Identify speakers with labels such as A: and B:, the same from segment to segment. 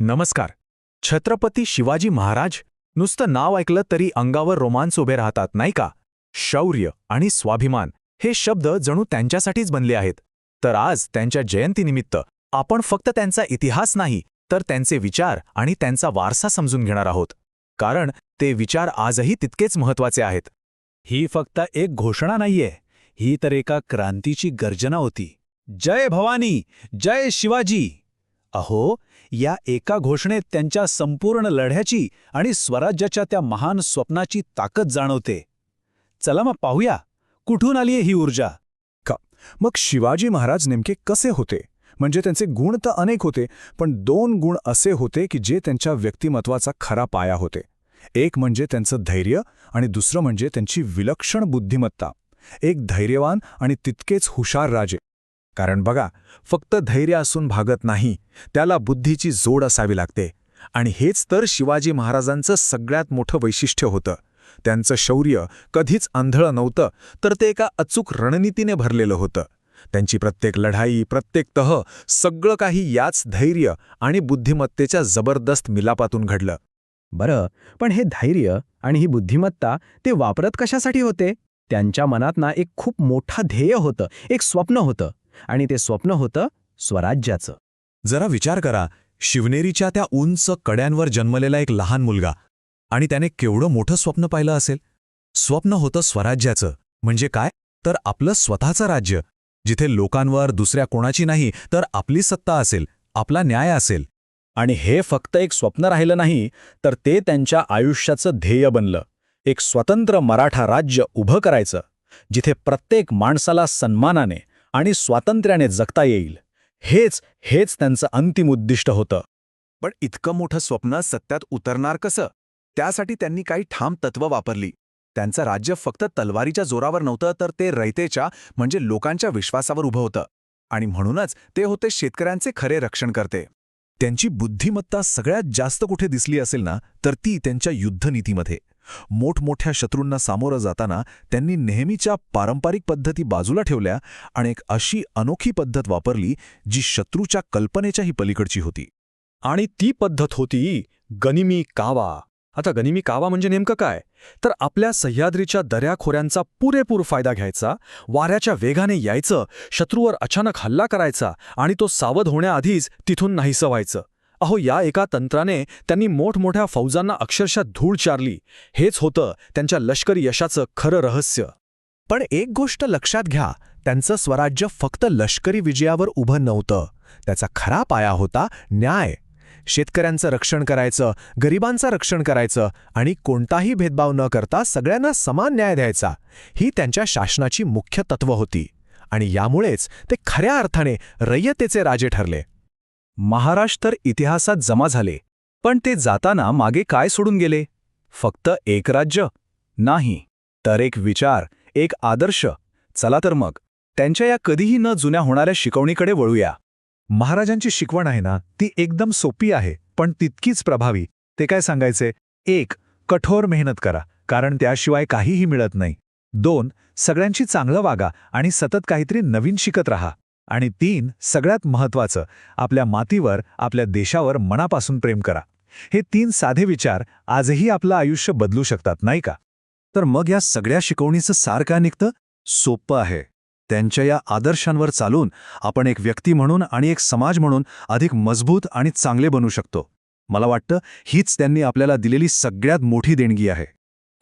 A: नमस्कार. छत्रपती शिवाजी महाराज नुसतं नाव ऐकलं तरी अंगावर रोमांच उभे राहतात नाही का? शौर्य आणि स्वाभिमान हे शब्द जणू त्यांच्यासाठीच बनले आहेत. तर आज त्यांच्या जयंतीनिमित्त आपण फक्त त्यांचा इतिहास नाही तर त्यांचे विचार आणि त्यांचा वारसा समजून घेणार आहोत. कारण ते विचार आजही तितकेच महत्त्वाचे आहेत.
B: ही फक्त एक घोषणा नाहीये ही तर एका क्रांतीची गर्जना होती. जय भवानी जय शिवाजी! अहो या एका घोषणेत त्यांच्या संपूर्ण लढ्याची आणि स्वराज्याच्या त्या महान स्वप्नाची ताकद जाणवते. चला मग पाहूया कुठून आलीये ही ऊर्जा?
C: मग शिवाजी महाराज नेमके कसे होते? म्हणजे त्यांचे गुण तर अनेक होते पण दोन गुण असे होते की जे त्यांच्या व्यक्तिमत्वाचा खरा पाया होते. एक म्हणजे त्यांचं धैर्य आणि दुसरं म्हणजे त्यांची विलक्षण बुद्धिमत्ता. एक धैर्यवान आणि तितकेच हुशार राजे. कारण बघा फक्त धैर्य असून भागत नाही त्याला बुद्धीची जोड असावी लागते. आणि हेच तर शिवाजी महाराजांचं सगळ्यात मोठं वैशिष्ट्य होतं. त्यांचं शौर्य कधीच आंधळं नव्हतं तर ते एका अचूक रणनीतीने भरलेलं होतं. त्यांची प्रत्येक लढाई प्रत्येक तह सगळं काही याच धैर्य आणि बुद्धिमत्तेच्या जबरदस्त मिलापातून घडलं.
D: बरं पण हे धैर्य आणि ही बुद्धिमत्ता ते वापरत कशासाठी होते? त्यांच्या मनात ना एक खूप मोठा ध्येय होतं एक स्वप्न होतं. आणि ते स्वप्न होतं स्वराज्याचं.
C: जरा विचार करा शिवनेरीच्या त्या उंच कड्यांवर जन्मलेला एक लहान मुलगा आणि त्याने केवढं मोठं स्वप्न पाहिलं असेल? स्वप्न होतं स्वराज्याचं. म्हणजे काय? तर आपलं स्वतःचं राज्य. जिथे लोकांवर दुसऱ्या कोणाची नाही तर आपली सत्ता असेल आपला न्याय असेल.
B: आणि हे फक्त एक स्वप्न राहिलं नाही तर ते त्यांच्या आयुष्याचं ध्येय बनलं. एक स्वतंत्र मराठा राज्य उभं करायचं जिथे प्रत्येक माणसाला सन्मानाने आणि स्वातंत्र्याने जगता येईल. हेच हेच त्यांचं अंतिम उद्दिष्ट होतं.
A: पण इतकं मोठं स्वप्न सत्यात उतरणार कसं? त्यासाठी त्यांनी काही ठाम तत्व वापरली. त्यांचं राज्य फक्त तलवारीच्या जोरावर नव्हतं तर ते रयतेच्या म्हणजे लोकांच्या विश्वासावर उभं होतं. आणि म्हणूनच ते होते शेतकऱ्यांचे खरे रक्षण करते.
C: त्यांची बुद्धिमत्ता सगळ्यात जास्त कुठे दिसली असेल ना तर ती त्यांच्या युद्धनीतीमध्ये. मोठमोठ्या शत्रूंना सामोरं जाताना त्यांनी नेहमीच्या पारंपरिक पद्धती बाजूला ठेवल्या आणि एक अशी अनोखी पद्धत वापरली जी शत्रूच्या कल्पनेच्याही पलीकडची होती.
B: आणि ती पद्धत होती गनिमी कावा. आता गनिमी कावा म्हणजे नेमकं काय? तर आपल्या सह्याद्रीच्या दऱ्याखोऱ्यांचा पुरेपूर फायदा घ्यायचा वाऱ्याच्या वेगाने यायचं शत्रूवर अचानक हल्ला करायचा आणि तो सावध होण्याआधीच तिथून नाहीसं व्हायचं. अहो या एका तंत्राने त्यांनी मोठमोठ्या फौजांना अक्षरशः धूळ चारली. हेच होतं त्यांच्या लष्करी यशाचं खरं रहस्य.
C: पण एक गोष्ट लक्षात घ्या त्यांचं स्वराज्य फक्त लष्करी विजयावर उभं नव्हतं. त्याचा खरा पाया होता न्याय. शेतकऱ्यांचं रक्षण करायचं गरिबांचं रक्षण करायचं आणि कोणताही भेदभाव न करता सगळ्यांना समान न्याय द्यायचा ही त्यांच्या शासनाची मुख्य तत्व होती. आणि यामुळेच ते खऱ्या अर्थाने रय्यतेचे राजे ठरले.
B: महाराष्ट्र तर इतिहासात जमा झाले. पण ते जाताना मागे काय सोडून गेले? फक्त एक राज्य? नाही. तर एक विचार एक आदर्श. चला तर मग त्यांच्या या कधीही न जुन्या होणाऱ्या शिकवणीकडे वळूया.
C: महाराजांची शिकवण आहे ना ती एकदम सोपी आहे पण तितकीच प्रभावी. ते काय सांगायचे? एक कठोर मेहनत करा कारण त्याशिवाय काहीही मिळत नाही. दोन सगळ्यांची चांगलं वागा आणि सतत काहीतरी नवीन शिकत राहा. आणि तीन सगळ्यात महत्वाचं आपल्या मातीवर आपल्या देशावर मनापासून प्रेम करा. हे तीन साधे विचार आजही आपलं आयुष्य बदलू शकतात नाही का? तर मग या सगळ्या शिकवणीचं सार का निघतं? सोपं आहे. त्यांच्या या आदर्शांवर चालून आपण एक व्यक्ती म्हणून आणि एक समाज म्हणून अधिक मजबूत आणि चांगले बनू शकतो. मला वाटतं हीच त्यांनी आपल्याला दिलेली सगळ्यात मोठी देणगी आहे.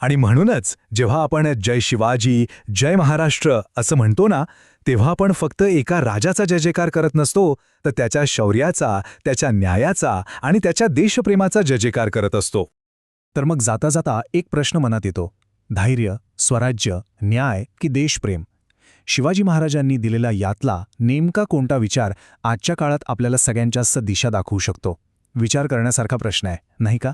C: आणि म्हणूनच जेव्हा आपण जय शिवाजी जय महाराष्ट्र असं म्हणतो ना तेव्हा आपण फक्त एका राजाचा जय जयकार करत नसतो तर त्याच्या शौर्याचा त्याच्या न्यायाचा आणि त्याच्या देशप्रेमाचा जय जयकार करत असतो. तर मग जाता जाता एक प्रश्न मनात येतो. धैर्य स्वराज्य न्याय की देशप्रेम? शिवाजी महाराजांनी दिलेला यातला नेमका कोणता विचार आजच्या काळात आपल्याला सगळ्यांच्यास्त दिशा दाखवू शकतो? विचार करण्यासारखा प्रश्न आहे नाही का?